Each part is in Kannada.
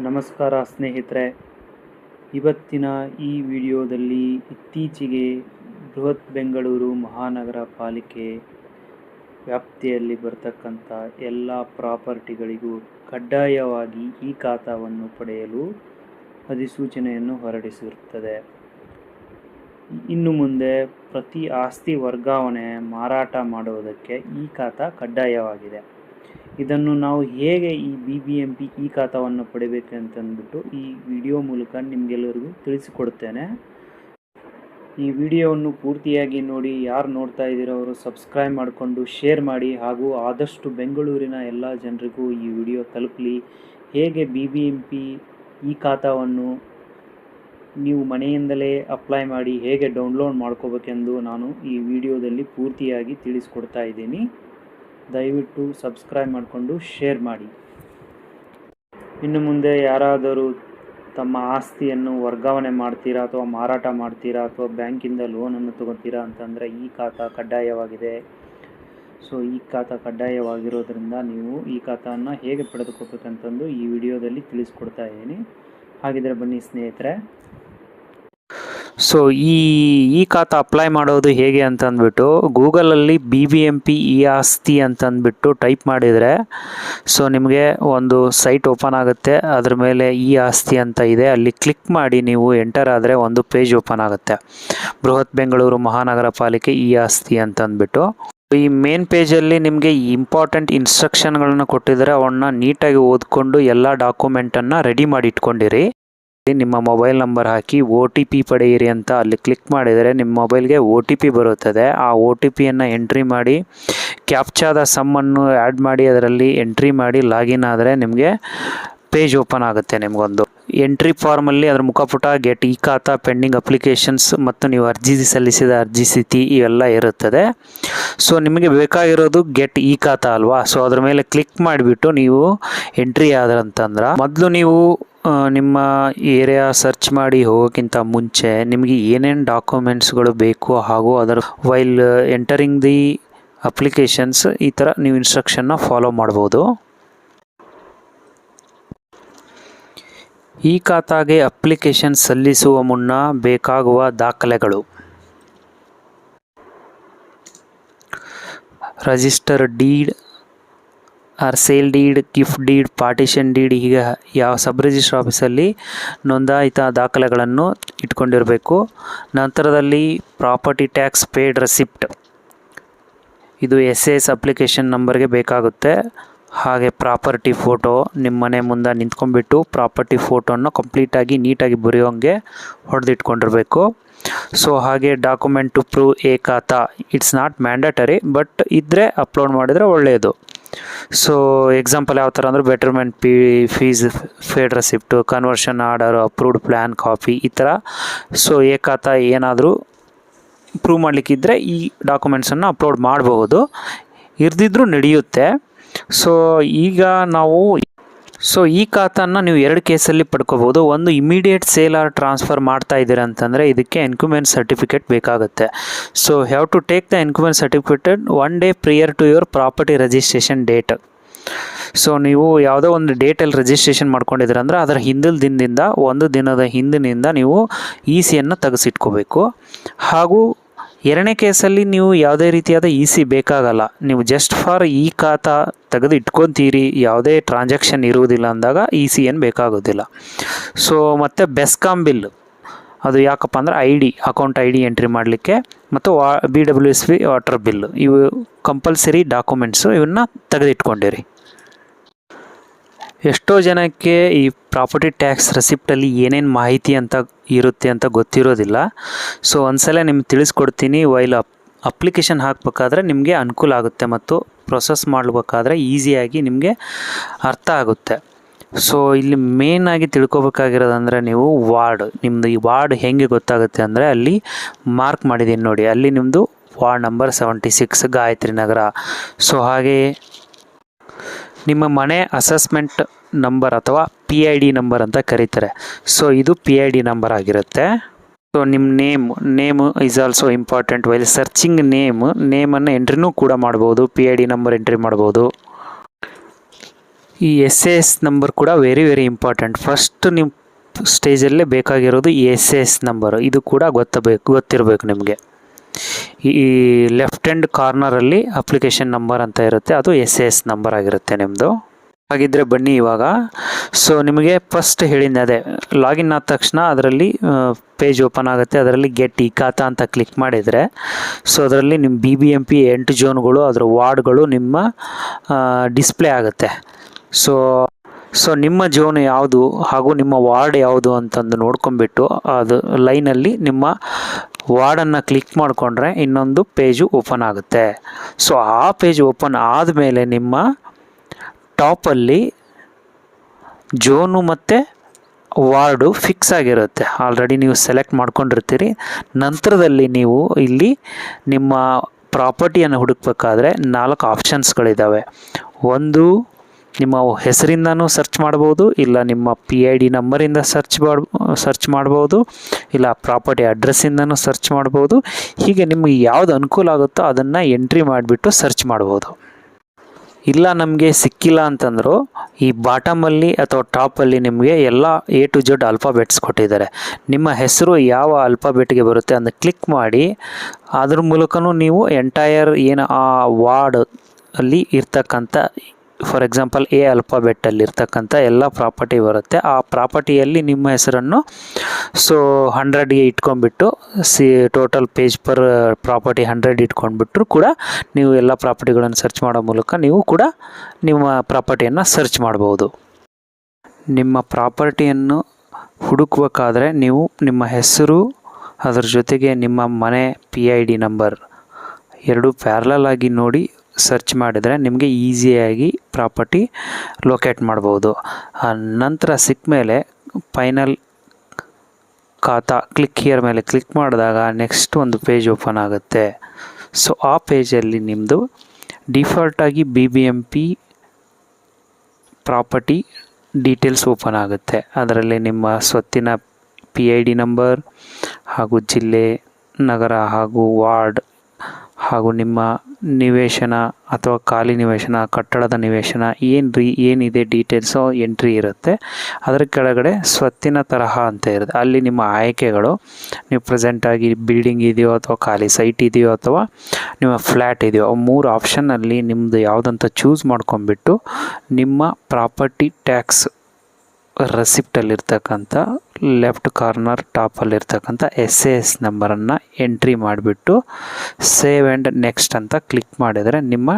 ನಮಸ್ಕಾರ ಸ್ನೇಹಿತರೆ. ಇವತ್ತಿನ ಈ ವಿಡಿಯೋದಲ್ಲಿ ಇತ್ತೀಚೆಗೆ ಬೃಹತ್ ಬೆಂಗಳೂರು ಮಹಾನಗರ ಪಾಲಿಕೆ ವ್ಯಾಪ್ತಿಯಲ್ಲಿ ಬರ್ತಕ್ಕಂಥ ಎಲ್ಲ ಪ್ರಾಪರ್ಟಿಗಳಿಗೂ ಕಡ್ಡಾಯವಾಗಿ ಈ ಖಾತಾವನ್ನು ಪಡೆಯಲು ಅಧಿಸೂಚನೆಯನ್ನು ಹೊರಡಿಸಿರುತ್ತದೆ. ಇನ್ನು ಮುಂದೆ ಪ್ರತಿ ಆಸ್ತಿ ವರ್ಗಾವಣೆ ಮಾರಾಟ ಮಾಡುವುದಕ್ಕೆ ಈ ಖಾತಾ ಕಡ್ಡಾಯವಾಗಿದೆ. ಇದನ್ನು ನಾವು ಹೇಗೆ ಈ ಬಿ ಬಿ ಎಂ ಪಿ ಈ ಖಾತಾವನ್ನು ಪಡಿಬೇಕು ಈ ವಿಡಿಯೋ ಮೂಲಕ ನಿಮಗೆಲ್ಲರಿಗೂ ತಿಳಿಸಿಕೊಡ್ತೇನೆ. ಈ ವಿಡಿಯೋವನ್ನು ಪೂರ್ತಿಯಾಗಿ ನೋಡಿ, ಯಾರು ನೋಡ್ತಾ ಇದ್ದೀರೋ ಅವರು ಸಬ್ಸ್ಕ್ರೈಬ್ ಮಾಡಿಕೊಂಡು ಶೇರ್ ಮಾಡಿ ಹಾಗೂ ಆದಷ್ಟು ಬೆಂಗಳೂರಿನ ಎಲ್ಲ ಜನರಿಗೂ ಈ ವಿಡಿಯೋ ತಲುಪಲಿ. ಹೇಗೆ ಬಿ ಬಿ ಎಂ ಪಿ ಈ ಖಾತಾವನ್ನು ನೀವು ಮನೆಯಿಂದಲೇ ಅಪ್ಲೈ ಮಾಡಿ ಹೇಗೆ ಡೌನ್ಲೋಡ್ ಮಾಡ್ಕೋಬೇಕೆಂದು ನಾನು ಈ ವಿಡಿಯೋದಲ್ಲಿ ಪೂರ್ತಿಯಾಗಿ ತಿಳಿಸ್ಕೊಡ್ತಾ ಇದ್ದೀನಿ. ದಯವಿಟ್ಟು ಸಬ್ಸ್ಕ್ರೈಬ್ ಮಾಡಿಕೊಂಡು ಶೇರ್ ಮಾಡಿ. ಇನ್ನು ಮುಂದೆ ಯಾರಾದರೂ ತಮ್ಮ ಆಸ್ತಿಯನ್ನು ವರ್ಗಾವಣೆ ಮಾಡ್ತೀರಾ ಅಥವಾ ಮಾರಾಟ ಮಾಡ್ತೀರಾ ಅಥವಾ ಬ್ಯಾಂಕಿಂದ ಲೋನನ್ನು ತೊಗೊತೀರಾ ಅಂತಂದರೆ ಈ ಖಾತಾ ಕಡ್ಡಾಯವಾಗಿದೆ. ಸೊ, ಈ ಖಾತಾ ಕಡ್ಡಾಯವಾಗಿರೋದ್ರಿಂದ ನೀವು ಈ ಖಾತಾನ ಹೇಗೆ ಪಡೆದುಕೋಬೇಕಂತಂದು ಈ ವಿಡಿಯೋದಲ್ಲಿ ತಿಳಿಸ್ಕೊಡ್ತಾ ಇದ್ದೀನಿ. ಹಾಗಿದ್ರೆ ಬನ್ನಿ ಸ್ನೇಹಿತರೆ. ಸೊ ಈ ಈ ಖಾತಾ ಅಪ್ಲೈ ಮಾಡೋದು ಹೇಗೆ ಅಂತ ಅಂದ್ಬಿಟ್ಟು ಗೂಗಲಲ್ಲಿ B B M P E ಆಸ್ತಿ ಅಂತಂದ್ಬಿಟ್ಟು ಟೈಪ್ ಮಾಡಿದರೆ ಸೊ ನಿಮಗೆ ಒಂದು ಸೈಟ್ ಓಪನ್ ಆಗುತ್ತೆ. ಅದ್ರ ಮೇಲೆ ಇ ಆಸ್ತಿ ಅಂತ ಇದೆ. ಅಲ್ಲಿ ಕ್ಲಿಕ್ ಮಾಡಿ ನೀವು ಎಂಟರ್ ಆದರೆ ಒಂದು ಪೇಜ್ ಓಪನ್ ಆಗುತ್ತೆ. ಬೃಹತ್ ಬೆಂಗಳೂರು ಮಹಾನಗರ ಪಾಲಿಕೆ ಈ ಆಸ್ತಿ ಅಂತಂದ್ಬಿಟ್ಟು. ಈ ಮೇನ್ ಪೇಜಲ್ಲಿ ನಿಮಗೆ ಇಂಪಾರ್ಟೆಂಟ್ ಇನ್ಸ್ಟ್ರಕ್ಷನ್ಗಳನ್ನ ಕೊಟ್ಟಿದ್ದಾರೆ ಅವನ್ನ ನೀಟಾಗಿ ಓದ್ಕೊಂಡು ಎಲ್ಲ ಡಾಕ್ಯುಮೆಂಟನ್ನು ರೆಡಿ ಮಾಡಿ ಇಟ್ಕೊಂಡಿರಿ. ನಿಮ್ಮ ಮೊಬೈಲ್ ನಂಬರ್ ಹಾಕಿ ಒ ಟಿ ಪಿ ಪಡೆಯಿರಿ ಅಂತ ಅಲ್ಲಿ ಕ್ಲಿಕ್ ಮಾಡಿದರೆ ನಿಮ್ಮ ಮೊಬೈಲ್ಗೆ ಒ ಟಿ ಪಿ ಬರುತ್ತದೆ. ಆ ಒ ಟಿ ಪಿಯನ್ನು ಎಂಟ್ರಿ ಮಾಡಿ, ಕ್ಯಾಪ್ಚಾದ ಸಮ್ಮನ್ನು ಆ್ಯಡ್ ಮಾಡಿ, ಅದರಲ್ಲಿ ಎಂಟ್ರಿ ಮಾಡಿ ಲಾಗಿನ್ ಆದರೆ ನಿಮಗೆ ಪೇಜ್ ಓಪನ್ ಆಗುತ್ತೆ ನಿಮಗೊಂದು. ಎಂಟ್ರಿ ಫಾರ್ಮಲ್ಲಿ ಅದರ ಮುಖಪುಟ, ಗೆಟ್ ಈ ಖಾತಾ, ಪೆಂಡಿಂಗ್ ಅಪ್ಲಿಕೇಶನ್ಸ್ ಮತ್ತು ನೀವು ಅರ್ಜಿ ಸಲ್ಲಿಸಿದ ಅರ್ಜಿ ಸ್ಥಿತಿ ಇವೆಲ್ಲ ಇರುತ್ತದೆ. ಸೊ, ನಿಮಗೆ ಬೇಕಾಗಿರೋದು ಗೆಟ್ ಈ ಖಾತಾ ಅಲ್ವಾ? ಸೊ, ಅದ್ರ ಮೇಲೆ ಕ್ಲಿಕ್ ಮಾಡಿಬಿಟ್ಟು ನೀವು ಎಂಟ್ರಿ ಆದ್ರಂತಂದ್ರೆ ಮೊದಲು ನೀವು ನಿಮ್ಮ ಏರಿಯಾ ಸರ್ಚ್ ಮಾಡಿ ಹೋಗೋಕ್ಕಿಂತ ಮುಂಚೆ ನಿಮಗೆ ಏನೇನು ಡಾಕ್ಯುಮೆಂಟ್ಸ್ಗಳು ಬೇಕು ಹಾಗೂ ಅದರ ವೈಲ್ ಎಂಟರಿಂಗ್ ದಿ ಅಪ್ಲಿಕೇಶನ್ಸ್ ಈ ಥರ ನೀವು ಇನ್ಸ್ಟ್ರಕ್ಷನ್ನ ಫಾಲೋ ಮಾಡ್ಬೋದು. ಈ ಖಾತಾಗೆ ಅಪ್ಲಿಕೇಶನ್ ಸಲ್ಲಿಸುವ ಮುನ್ನ ಬೇಕಾಗುವ ದಾಖಲೆಗಳು. Register deed or sale deed gift deed partition deed ಹೀಗೆ ಯಾವ ಸಬ್ ರಿಜಿಸ್ಟರ್ ಆಫೀಸಲ್ಲಿ ನೋಂದಾಯಿತ ದಾಖಲೆಗಳನ್ನು ಇಟ್ಕೊಂಡಿರಬೇಕು. ನಂತರದಲ್ಲಿ ಪ್ರಾಪರ್ಟಿ ಟ್ಯಾಕ್ಸ್ ಪೇಡ್ ರೆಸಿಪ್ಟ್ ಇದು ಎಸ್ ಎಸ್ ಅಪ್ಲಿಕೇಶನ್ ನಂಬರ್ಗೆ ಬೇಕಾಗುತ್ತೆ. ಹಾಗೆ ಪ್ರಾಪರ್ಟಿ ಫೋಟೋ ನಿಮ್ಮ ಮನೆ ಮುಂದೆ ನಿಂತ್ಕೊಂಡ್ಬಿಟ್ಟು ಪ್ರಾಪರ್ಟಿ ಫೋಟೋನ ಕಂಪ್ಲೀಟಾಗಿ ನೀಟಾಗಿ ಬರೆಯೋಂಗೆ ಹೊಡೆದಿಟ್ಕೊಂಡಿರಬೇಕು. ಸೊ ಹಾಗೆ ಡಾಕ್ಯುಮೆಂಟ್ ಟು ಪ್ರೂವ್ ಏಕಾತ ಇಟ್ಸ್ ನಾಟ್ ಮ್ಯಾಂಡಟರಿ ಬಟ್ ಇದ್ದರೆ ಅಪ್ಲೋಡ್ ಮಾಡಿದರೆ ಒಳ್ಳೆಯದು. ಸೊ ಎಕ್ಸಾಂಪಲ್ ಯಾವ ಥರ ಅಂದರೆ betterment P fees paid receipt conversion order approved plan copy ಈ ಥರ ಸೊ ಏಕಾತ ಏನಾದರೂ ಪ್ರೂವ್ ಮಾಡಲಿಕ್ಕಿದ್ರೆ ಈ ಡಾಕ್ಯುಮೆಂಟ್ಸನ್ನು ಅಪ್ಲೋಡ್ ಮಾಡಬಹುದು ಇರ್ದಿದ್ರೂ ನಡೆಯುತ್ತೆ. ಸೊ ಈಗ ನಾವು ಸೊ ಈ ಖಾತನ್ನು ನೀವು ಎರಡು ಕೇಸಲ್ಲಿ ಪಡ್ಕೋಬೋದು ಒಂದು ಇಮಿಡಿಯೇಟ್ ಸೇಲ್ ಆರ್ ಟ್ರಾನ್ಸ್ಫರ್ ಮಾಡ್ತಾ ಇದ್ದೀರಾ ಅಂತಂದರೆ ಇದಕ್ಕೆ ಎನ್ಕ್ಯುಮೆಂಟ್ ಸರ್ಟಿಫಿಕೇಟ್ ಬೇಕಾಗುತ್ತೆ. So have to take the ಎನ್ಕ್ಯುಮೆಂಟ್ certificate one day prior to your property registration date so ನೀವು ಯಾವುದೋ ಒಂದು ಡೇಟಲ್ಲಿ ರಿಜಿಸ್ಟ್ರೇಷನ್ ಮಾಡ್ಕೊಂಡಿದ್ದೀರ ಅಂದರೆ ಅದರ ಹಿಂದಿನ ದಿನದಿಂದ ಒಂದು ದಿನದ ಹಿಂದಿನಿಂದ ನೀವು ಇ ಸಿಯನ್ನು ತೆಗೆಸಿಟ್ಕೋಬೇಕು. ಹಾಗೂ ಎರಡನೇ ಕೇಸಲ್ಲಿ ನೀವು ಯಾವುದೇ ರೀತಿಯಾದ ಇ ಸಿ ಬೇಕಾಗಲ್ಲ. ನೀವು ಜಸ್ಟ್ ಫಾರ್ ಈ ಖಾತಾ ತೆಗೆದು ಇಟ್ಕೊತೀರಿ ಯಾವುದೇ ಟ್ರಾನ್ಸಾಕ್ಷನ್ ಇರುವುದಿಲ್ಲ ಅಂದಾಗ ಇ ಸಿ ಏನು ಬೇಕಾಗೋದಿಲ್ಲ ಸೊ ಮತ್ತು ಬೆಸ್ಕಾಮ್ ಬಿಲ್ ಅದು ಯಾಕಪ್ಪ ಅಂದ್ರೆ I D account I D entry ಮಾಡಲಿಕ್ಕೆ, ಮತ್ತು ವಾ B W S V water bill ಇವು ಕಂಪಲ್ಸರಿ ಡಾಕ್ಯುಮೆಂಟ್ಸು ಇವನ್ನ ತೆಗೆದಿಟ್ಕೊಂಡಿರಿ. ಎಷ್ಟೋ ಜನಕ್ಕೆ ಈ ಪ್ರಾಪರ್ಟಿ ಟ್ಯಾಕ್ಸ್ ರೆಸಿಪ್ಟಲ್ಲಿ ಏನೇನು ಮಾಹಿತಿ ಅಂತ ಇರುತ್ತೆ ಅಂತ ಗೊತ್ತಿರೋದಿಲ್ಲ. ಸೊ, ಒಂದ್ಸಲ ನಿಮ್ಗೆ ತಿಳಿಸ್ಕೊಡ್ತೀನಿ. ವೈಲ್ ಅಪ್, ಅಪ್ಲಿಕೇಶನ್ ಹಾಕಬೇಕಾದ್ರೆ ನಿಮಗೆ ಅನುಕೂಲ ಆಗುತ್ತೆ ಮತ್ತು ಪ್ರೊಸೆಸ್ ಮಾಡಬೇಕಾದ್ರೆ ಈಸಿಯಾಗಿ ನಿಮಗೆ ಅರ್ಥ ಆಗುತ್ತೆ. ಸೊ, ಇಲ್ಲಿ ಮೇನ್ ಆಗಿ ತಿಳ್ಕೊಬೇಕಾಗಿರೋದಂದರೆ ನೀವು ವಾರ್ಡ್ ನಿಮ್ಮದು ಈ ವಾರ್ಡ್ ಹೆಂಗೆ ಗೊತ್ತಾಗುತ್ತೆ ಅಂದರೆ ಅಲ್ಲಿ ಮಾರ್ಕ್ ಮಾಡಿದ್ದೀನಿ ನೋಡಿ. ಅಲ್ಲಿ ನಿಮ್ಮದು ward number seventy six Gayatri Nagar. So, ಹಾಗೆಯೇ ನಿಮ್ಮ ಮನೆ ಅಸೆಸ್ಮೆಂಟ್ ನಂಬರ್ ಅಥವಾ ಪಿ ಐ ಡಿ ನಂಬರ್ ಅಂತ ಕರೀತಾರೆ. ಸೊ ಇದು ಪಿ ಐ ಡಿ ನಂಬರ್ ಆಗಿರುತ್ತೆ. ಸೊ ನಿಮ್ಮ name name is also important while searching name ನೇಮನ್ನು ಎಂಟ್ರಿನೂ ಕೂಡ ಮಾಡ್ಬೋದು. P I D number entry ಮಾಡ್ಬೋದು. ಈ ಎಸ್ ಎಸ್ ನಂಬರ್ ಕೂಡ ವೆರಿ ವೆರಿ ಇಂಪಾರ್ಟೆಂಟ್ ಫಸ್ಟ್ ನಿಮ್ಮ ಸ್ಟೇಜಲ್ಲೇ ಬೇಕಾಗಿರೋದು ಈ ಎಸ್ ಎಸ್ ನಂಬರು ಇದು ಕೂಡ ಗೊತ್ತಬೇಕು, ಗೊತ್ತಿರಬೇಕು ನಿಮಗೆ. ಈ ಲೆಫ್ಟ್ ಹ್ಯಾಂಡ್ ಕಾರ್ನರಲ್ಲಿ ಅಪ್ಲಿಕೇಶನ್ ನಂಬರ್ ಅಂತ ಇರುತ್ತೆ. ಅದು ಎಸ್ ಎಸ್ ನಂಬರ್ ಆಗಿರುತ್ತೆ ನಿಮ್ಮದು ಹಾಗಿದ್ರೆ ಬನ್ನಿ ಇವಾಗ. ಸೊ ನಿಮಗೆ ಫಸ್ಟ್ ಹೇಳಿದ್ದೆ ಅದೇ ಲಾಗಿನ್ ಆದ ತಕ್ಷಣ ಅದರಲ್ಲಿ ಪೇಜ್ ಓಪನ್ ಆಗುತ್ತೆ, ಅದರಲ್ಲಿ ಗೆಟ್ ಈ ಖಾತಾ ಅಂತ ಕ್ಲಿಕ್ ಮಾಡಿದರೆ. ಸೊ ಅದರಲ್ಲಿ ನಿಮ್ಮ ಬಿ ಬಿ ಎಂ ಪಿ ಎಂಟು ಜೋನ್ಗಳು, ಅದರ ವಾರ್ಡ್ಗಳು ನಿಮ್ಮ ಡಿಸ್ಪ್ಲೇ ಆಗುತ್ತೆ. ಸೊ ಸೊ ನಿಮ್ಮ ಜೋನ್ ಯಾವುದು ಹಾಗೂ ನಿಮ್ಮ ವಾರ್ಡ್ ಯಾವುದು ಅಂತಂದು ನೋಡ್ಕೊಂಬಿಟ್ಟು ಅದು ಲೈನಲ್ಲಿ ನಿಮ್ಮ ವಾರ್ಡನ್ನು ಕ್ಲಿಕ್ ಮಾಡಿಕೊಂಡ್ರೆ ಇನ್ನೊಂದು ಪೇಜು ಓಪನ್ ಆಗುತ್ತೆ. ಸೊ ಆ ಪೇಜ್ ಓಪನ್ ಆದಮೇಲೆ ನಿಮ್ಮ ಟಾಪಲ್ಲಿ ಜೋನು ಮತ್ತು ವಾರ್ಡು ಫಿಕ್ಸ್ ಆಗಿರುತ್ತೆ. ಆಲ್ರೆಡಿ ನೀವು ಸೆಲೆಕ್ಟ್ ಮಾಡ್ಕೊಂಡಿರ್ತೀರಿ. ನಂತರದಲ್ಲಿ ನೀವು ಇಲ್ಲಿ ನಿಮ್ಮ ಪ್ರಾಪರ್ಟಿಯನ್ನು ಹುಡುಕ್ಬೇಕಾದ್ರೆ ನಾಲ್ಕು ಆಪ್ಷನ್ಸ್ಗಳಿದ್ದಾವೆ ಒಂದು, ನಿಮ್ಮ ಹೆಸರಿಂದನೂ ಸರ್ಚ್ ಮಾಡ್ಬೋದು, ಇಲ್ಲ ನಿಮ್ಮ ಪಿ ಐ ಡಿ ನಂಬರಿಂದ ಸರ್ಚ್ ಮಾಡ್ ಸರ್ಚ್ ಮಾಡ್ಬೋದು, ಇಲ್ಲ ಪ್ರಾಪರ್ಟಿ ಅಡ್ರೆಸ್ಸಿಂದನೂ ಸರ್ಚ್ ಮಾಡ್ಬೋದು. ಹೀಗೆ ನಿಮಗೆ ಯಾವುದು ಅನುಕೂಲ ಆಗುತ್ತೋ ಅದನ್ನು ಎಂಟ್ರಿ ಮಾಡಿಬಿಟ್ಟು ಸರ್ಚ್ ಮಾಡ್ಬೋದು. ಇಲ್ಲ ನಮಗೆ ಸಿಕ್ಕಿಲ್ಲ ಅಂತಂದರೂ ಈ ಬಾಟಮಲ್ಲಿ ಅಥವಾ ಟಾಪಲ್ಲಿ ನಿಮಗೆ ಎಲ್ಲ ಎ ಟು ಜೆಡ್ ಅಲ್ಫಾಬೆಟ್ಸ್ ಕೊಟ್ಟಿದ್ದಾರೆ. ನಿಮ್ಮ ಹೆಸರು ಯಾವ ಅಲ್ಫಾಬೆಟ್ಗೆ ಬರುತ್ತೆ ಅಂತ ಕ್ಲಿಕ್ ಮಾಡಿ, ಅದ್ರ ಮೂಲಕನೂ ನೀವು ಎಂಟೈರ್ ಏನು ಆ ವಾರ್ಡ್ ಅಲ್ಲಿ ಇರ್ತಕ್ಕಂಥ ಫಾರ್ ಎಕ್ಸಾಂಪಲ್ ಎ ಅಲ್ಫಾಬೆಟ್ಟಲ್ಲಿ ಇರ್ತಕ್ಕಂಥ ಎಲ್ಲ ಪ್ರಾಪರ್ಟಿ ಬರುತ್ತೆ. ಆ ಪ್ರಾಪರ್ಟಿಯಲ್ಲಿ ನಿಮ್ಮ ಹೆಸರನ್ನು ಸೊ ಹಂಡ್ರೆಡ್ಗೆ ಇಟ್ಕೊಂಡ್ಬಿಟ್ಟು, see total page per property hundred ಇಟ್ಕೊಂಡ್ಬಿಟ್ರು ಕೂಡ ನೀವು ಎಲ್ಲ ಪ್ರಾಪರ್ಟಿಗಳನ್ನು ಸರ್ಚ್ ಮಾಡೋ ಮೂಲಕ ನೀವು ಕೂಡ ನಿಮ್ಮ ಪ್ರಾಪರ್ಟಿಯನ್ನು ಸರ್ಚ್ ಮಾಡ್ಬೋದು. ನಿಮ್ಮ ಪ್ರಾಪರ್ಟಿಯನ್ನು ಹುಡುಕಬೇಕಾದ್ರೆ ನೀವು ನಿಮ್ಮ ಹೆಸರು, ಅದರ ಜೊತೆಗೆ ನಿಮ್ಮ ಮನೆ ಪಿ ಐ ಡಿ ನಂಬರ್ ಎರಡು ಪ್ಯಾರ್ಲಲ್ ಆಗಿ ನೋಡಿ ಸರ್ಚ್ ಮಾಡಿದರೆ ನಿಮಗೆ ಈಸಿಯಾಗಿ ಪ್ರಾಪರ್ಟಿ ಲೊಕೇಟ್ ಮಾಡ್ಬೋದು. ನಂತರ ಸಿಕ್ಕ ಮೇಲೆ ಫೈನಲ್ ಖಾತಾ ಕ್ಲಿಕ್ ಹಿಯರ್ ಮೇಲೆ ಕ್ಲಿಕ್ ಮಾಡಿದಾಗ ನೆಕ್ಸ್ಟ್ ಒಂದು ಪೇಜ್ ಓಪನ್ ಆಗುತ್ತೆ. ಸೊ ಆ ಪೇಜಲ್ಲಿ ನಿಮ್ಮದು ಡಿಫಾಲ್ಟಾಗಿ B B M P property details open ಆಗುತ್ತೆ. ಅದರಲ್ಲಿ ನಿಮ್ಮ ಸ್ವತ್ತಿನ ಪಿ ಐ ಡಿ ನಂಬರ್ ಹಾಗೂ ಜಿಲ್ಲೆ, ನಗರ ಹಾಗೂ ವಾರ್ಡ್ ಹಾಗೂ ನಿಮ್ಮ ನಿವೇಶನ ಅಥವಾ ಖಾಲಿ ನಿವೇಶನ, ಕಟ್ಟಡದ ನಿವೇಶನ ಏನು ರೀ, ಏನಿದೆ ಡೀಟೇಲ್ಸು ಎಂಟ್ರಿ ಇರುತ್ತೆ. ಅದರ ಕೆಳಗಡೆ ಸ್ವತ್ತಿನ ತರಹ ಅಂತ ಇರುತ್ತೆ. ಅಲ್ಲಿ ನಿಮ್ಮ ಆಯ್ಕೆಗಳು, ನೀವು ಪ್ರೆಸೆಂಟಾಗಿ ಬಿಲ್ಡಿಂಗ್ ಇದೆಯೋ ಅಥವಾ ಖಾಲಿ ಸೈಟ್ ಇದೆಯೋ ಅಥವಾ ನಿಮ್ಮ ಫ್ಲ್ಯಾಟ್ ಇದೆಯೋ ಮೂರು ಆಪ್ಷನ್ನಲ್ಲಿ ನಿಮ್ಮದು ಯಾವುದಂತ ಚೂಸ್ ಮಾಡ್ಕೊಂಬಿಟ್ಟು ನಿಮ್ಮ ಪ್ರಾಪರ್ಟಿ ಟ್ಯಾಕ್ಸ್ ರೆಸಿಪ್ಟಲ್ಲಿರ್ತಕ್ಕಂಥ ಲೆಫ್ಟ್ ಕಾರ್ನರ್ ಟಾಪಲ್ಲಿರ್ತಕ್ಕಂಥ ಎಸ್ ಎ ಎಸ್ ನಂಬರನ್ನು ಎಂಟ್ರಿ ಮಾಡಿಬಿಟ್ಟು ಸೇವ್ ಆ್ಯಂಡ್ ನೆಕ್ಸ್ಟ್ ಅಂತ ಕ್ಲಿಕ್ ಮಾಡಿದರೆ ನಿಮ್ಮ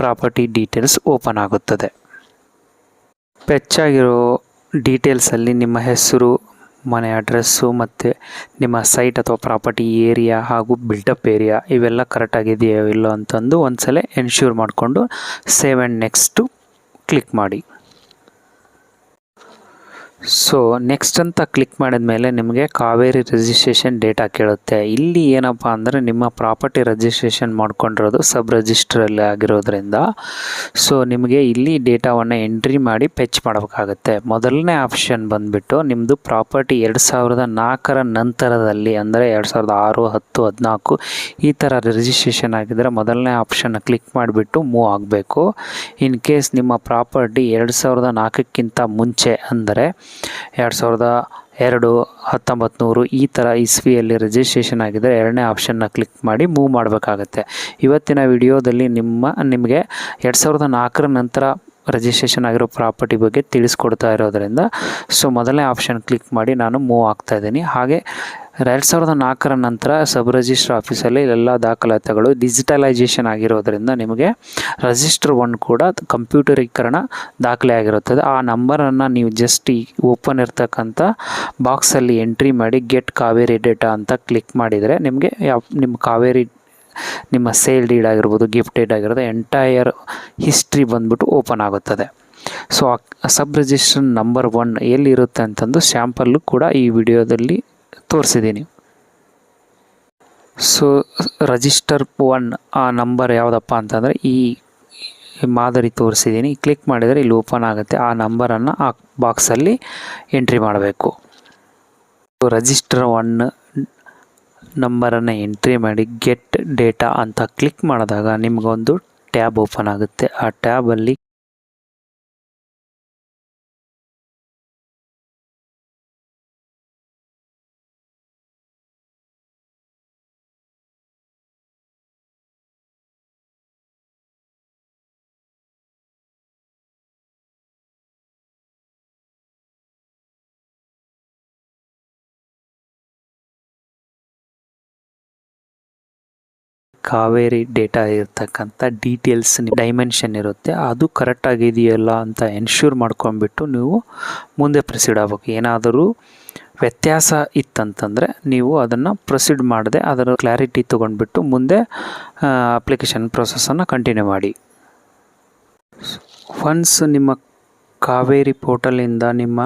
ಪ್ರಾಪರ್ಟಿ ಡೀಟೇಲ್ಸ್ ಓಪನ್ ಆಗುತ್ತದೆ. ಪೆಚ್ಚಾಗಿರೋ ಡೀಟೇಲ್ಸಲ್ಲಿ ನಿಮ್ಮ ಹೆಸರು, ಮನೆ ಅಡ್ರೆಸ್ಸು ಮತ್ತು ನಿಮ್ಮ ಸೈಟ್ ಅಥವಾ ಪ್ರಾಪರ್ಟಿ ಏರಿಯಾ ಹಾಗೂ ಬಿಲ್ಡಪ್ ಏರಿಯಾ ಇವೆಲ್ಲ ಕರೆಕ್ಟಾಗಿದೆಯೋ ಇಲ್ಲೋ ಅಂತಂದು ಒಂದು ಸಲ ಎನ್ಶ್ಯೂರ್ ಮಾಡಿಕೊಂಡು ಸೇವ್ ಆ್ಯಂಡ್ ನೆಕ್ಸ್ಟು ಕ್ಲಿಕ್ ಮಾಡಿ. ಸೊ ನೆಕ್ಸ್ಟ್ ಅಂತ ಕ್ಲಿಕ್ ಮಾಡಿದ ಮೇಲೆ ನಿಮಗೆ ಕಾವೇರಿ ರಿಜಿಸ್ಟ್ರೇಷನ್ ಡೇಟಾ ಕೇಳುತ್ತೆ ಇಲ್ಲಿ ಏನಪ್ಪ ಅಂದರೆ ನಿಮ್ಮ ಪ್ರಾಪರ್ಟಿ ರಿಜಿಸ್ಟ್ರೇಷನ್ ಮಾಡ್ಕೊಂಡಿರೋದು ಸಬ್ ರಿಜಿಸ್ಟ್ರಲ್ಲಿ ಆಗಿರೋದ್ರಿಂದ. ಸೊ ನಿಮಗೆ ಇಲ್ಲಿ ಡೇಟಾವನ್ನು ಎಂಟ್ರಿ ಮಾಡಿ ಪೆಚ್ ಮಾಡಬೇಕಾಗುತ್ತೆ. ಮೊದಲನೇ ಆಪ್ಷನ್ ಬಂದುಬಿಟ್ಟು ನಿಮ್ಮದು ಪ್ರಾಪರ್ಟಿ ಎರಡು ಸಾವಿರದ ನಾಲ್ಕರ ನಂತರದಲ್ಲಿ ಅಂದರೆ ಎರಡು ಸಾವಿರದ ಆರು, ಹತ್ತು, ಹದಿನಾಲ್ಕು ಈ ಥರ ರಿಜಿಸ್ಟ್ರೇಷನ್ ಆಗಿದ್ದರೆ ಮೊದಲನೇ ಆಪ್ಷನ್ನ ಕ್ಲಿಕ್ ಮಾಡಿಬಿಟ್ಟು ಮೂವ್ ಆಗಬೇಕು. ಇನ್ ಕೇಸ್ ನಿಮ್ಮ ಪ್ರಾಪರ್ಟಿ ಎರಡು ಸಾವಿರದ ನಾಲ್ಕಕ್ಕಿಂತ ಮುಂಚೆ ಅಂದರೆ ಎರಡು ಸಾವಿರದ ಎರಡು ಹತ್ತೊಂಬತ್ತು ನೂರು ಈ ಥರ ಇಸ್ವಿಯಲ್ಲಿ ರಿಜಿಸ್ಟ್ರೇಷನ್ ಆಗಿದ್ದರೆ ಎರಡನೇ ಆಪ್ಷನ್ನ ಕ್ಲಿಕ್ ಮಾಡಿ ಮೂವ್ ಮಾಡಬೇಕಾಗತ್ತೆ. ಇವತ್ತಿನ ವಿಡಿಯೋದಲ್ಲಿ ನಿಮ್ಮ, ನಿಮಗೆ ಎರಡು ಸಾವಿರದ ನಾಲ್ಕರ ನಂತರ ರಿಜಿಸ್ಟ್ರೇಷನ್ ಆಗಿರೋ ಪ್ರಾಪರ್ಟಿ ಬಗ್ಗೆ ತಿಳಿಸ್ಕೊಡ್ತಾ ಇರೋದರಿಂದ, ಸೊ ಮೊದಲನೇ ಆಪ್ಷನ್ ಕ್ಲಿಕ್ ಮಾಡಿ ನಾನು ಮೂವ್ ಆಗ್ತಾ ಇದ್ದೀನಿ. ಹಾಗೆ ಎರಡು ಸಾವಿರದ ನಾಲ್ಕರ ನಂತರ ಸಬ್ ರಿಜಿಸ್ಟರ್ ಆಫೀಸಲ್ಲಿ ಎಲ್ಲ ದಾಖಲಾತಿಗಳು ಡಿಜಿಟಲೈಜೇಷನ್ ಆಗಿರೋದರಿಂದ ನಿಮಗೆ ರಿಜಿಸ್ಟರ್ ಒನ್ ಕೂಡ ಕಂಪ್ಯೂಟರೀಕರಣ ದಾಖಲೆ ಆಗಿರುತ್ತದೆ. ಆ ನಂಬರನ್ನು ನೀವು ಜಸ್ಟ್ ಈ ಓಪನ್ ಇರ್ತಕ್ಕಂಥ ಬಾಕ್ಸಲ್ಲಿ ಎಂಟ್ರಿ ಮಾಡಿ ಗೆಟ್ ಕಾವೇರಿ ಡೇಟಾ ಅಂತ ಕ್ಲಿಕ್ ಮಾಡಿದರೆ ನಿಮಗೆ ನಿಮ್ಮ ಕಾವೇರಿ, ನಿಮ್ಮ ಸೇಲ್ ಡೀಡ್ ಆಗಿರ್ಬೋದು ಗಿಫ್ಟ್ ಡೀಡ್ ಆಗಿರೋದು ಎಂಟೈರ್ ಹಿಸ್ಟ್ರಿ ಬಂದ್ಬಿಟ್ಟು ಓಪನ್ ಆಗುತ್ತದೆ. So sub registration number one ಎಲ್ಲಿರುತ್ತೆ ಅಂತಂದು ಸ್ಯಾಂಪಲ್ಲು ಕೂಡ ಈ ವಿಡಿಯೋದಲ್ಲಿ ತೋರಿಸಿದ್ದೀನಿ. ಸೊ ರಜಿಸ್ಟರ್ ಒನ್ ಆ ನಂಬರ್ ಯಾವುದಪ್ಪ ಅಂತಂದರೆ ಈ ಮಾದರಿ ತೋರಿಸಿದ್ದೀನಿ. ಕ್ಲಿಕ್ ಮಾಡಿದರೆ ಇಲ್ಲಿ ಓಪನ್ ಆಗುತ್ತೆ. ಆ ನಂಬರನ್ನು ಆ ಬಾಕ್ಸಲ್ಲಿ ಎಂಟ್ರಿ ಮಾಡಬೇಕು. ರಿಜಿಸ್ಟರ್ ಒನ್ ನಂಬರನ್ನು ಎಂಟ್ರಿ ಮಾಡಿ ಗೆಟ್ ಡೇಟಾ ಅಂತ ಕ್ಲಿಕ್ ಮಾಡಿದಾಗ ನಿಮಗೊಂದು ಟ್ಯಾಬ್ ಓಪನ್ ಆಗುತ್ತೆ. ಆ ಟ್ಯಾಬಲ್ಲಿ ಕಾವೇರಿ ಡೇಟಾ ಇರ್ತಕ್ಕಂಥ ಡೀಟೇಲ್ಸ್ ಡೈಮೆನ್ಷನ್ ಇರುತ್ತೆ. ಅದು ಕರೆಕ್ಟ್ ಆಗಿದೆಯಲ್ಲ ಅಂತ ಎನ್ಶ್ಯೂರ್ ಮಾಡ್ಕೊಂಡ್ಬಿಟ್ಟು ನೀವು ಮುಂದೆ ಪ್ರೊಸೀಡ್ ಆಗ್ಬೇಕು. ಏನಾದರೂ ವ್ಯತ್ಯಾಸ ಇತ್ತಂತಂದರೆ ನೀವು ಅದನ್ನು ಪ್ರೊಸೀಡ್ ಮಾಡದೆ ಅದರ ಕ್ಲಾರಿಟಿ ತೊಗೊಂಡ್ಬಿಟ್ಟು ಮುಂದೆ ಅಪ್ಲಿಕೇಶನ್ ಪ್ರೊಸೆಸನ್ನು ಕಂಟಿನ್ಯೂ ಮಾಡಿ. ಒನ್ಸ್ ನಿಮ್ಮ ಕಾವೇರಿ ಪೋರ್ಟಲಿಂದ ನಿಮ್ಮ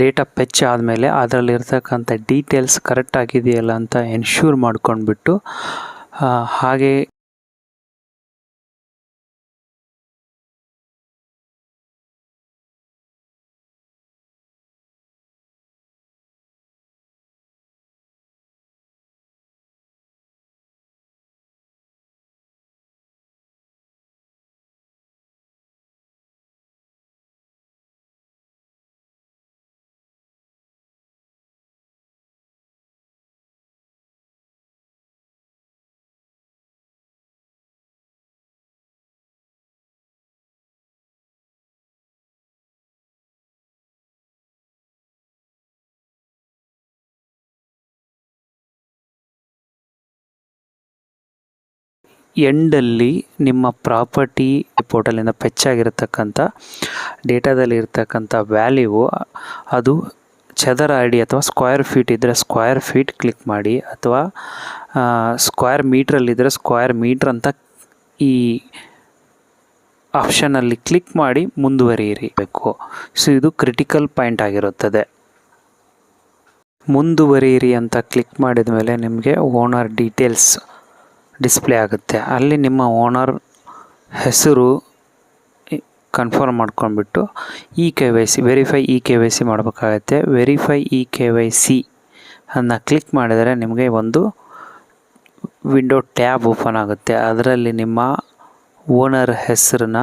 ಡೇಟಾ ಪೆಚ್ ಆದಮೇಲೆ ಅದರಲ್ಲಿರ್ತಕ್ಕಂಥ ಡೀಟೇಲ್ಸ್ ಕರೆಕ್ಟ್ ಆಗಿದೆಯಲ್ಲ ಅಂತ ಎನ್ಶ್ಯೂರ್ ಮಾಡ್ಕೊಂಡ್ಬಿಟ್ಟು ಹಾಗೆ ಎಂಡಲ್ಲಿ ನಿಮ್ಮ ಪ್ರಾಪರ್ಟಿ ಪೋರ್ಟಲಿಂದ ಪೆಚ್ಚಾಗಿರತಕ್ಕಂಥ ಡೇಟಾದಲ್ಲಿ ಇರ್ತಕ್ಕಂಥ ವ್ಯಾಲ್ಯೂ ಅದು ಚದರ ಅಡಿ ಅಥವಾ ಸ್ಕ್ವೇರ್ ಫೀಟ್ ಇದ್ದರೆ ಸ್ಕ್ವೇರ್ ಫೀಟ್ ಕ್ಲಿಕ್ ಮಾಡಿ ಅಥವಾ ಸ್ಕ್ವೇರ್ ಮೀಟ್ರಲ್ಲಿದ್ದರೆ ಸ್ಕ್ವೇರ್ ಮೀಟ್ರ್ ಅಂತ ಈ ಆಪ್ಷನಲ್ಲಿ ಕ್ಲಿಕ್ ಮಾಡಿ ಮುಂದುವರಿಯಿರಿ ಬೇಕು ಸೊ, ಇದು ಕ್ರಿಟಿಕಲ್ ಪಾಯಿಂಟ್ ಆಗಿರುತ್ತದೆ. ಮುಂದುವರಿಯಿರಿ ಅಂತ ಕ್ಲಿಕ್ ಮಾಡಿದ ಮೇಲೆ ನಿಮಗೆ ಓನರ್ ಡೀಟೇಲ್ಸ್ ಡಿಸ್ಪ್ಲೇ ಆಗುತ್ತೆ. ಅಲ್ಲಿ ನಿಮ್ಮ ಓನರ್ ಹೆಸರು ಕನ್ಫರ್ಮ್ ಮಾಡ್ಕೊಂಡ್ಬಿಟ್ಟು E K Y C verify E K Y C ಮಾಡಬೇಕಾಗತ್ತೆ. Verify E K Y C click ಮಾಡಿದರೆ ನಿಮಗೆ ಒಂದು ವಿಂಡೋ ಟ್ಯಾಬ್ ಓಪನ್ ಆಗುತ್ತೆ. ಅದರಲ್ಲಿ ನಿಮ್ಮ ಓನರ್ ಹೆಸರನ್ನ,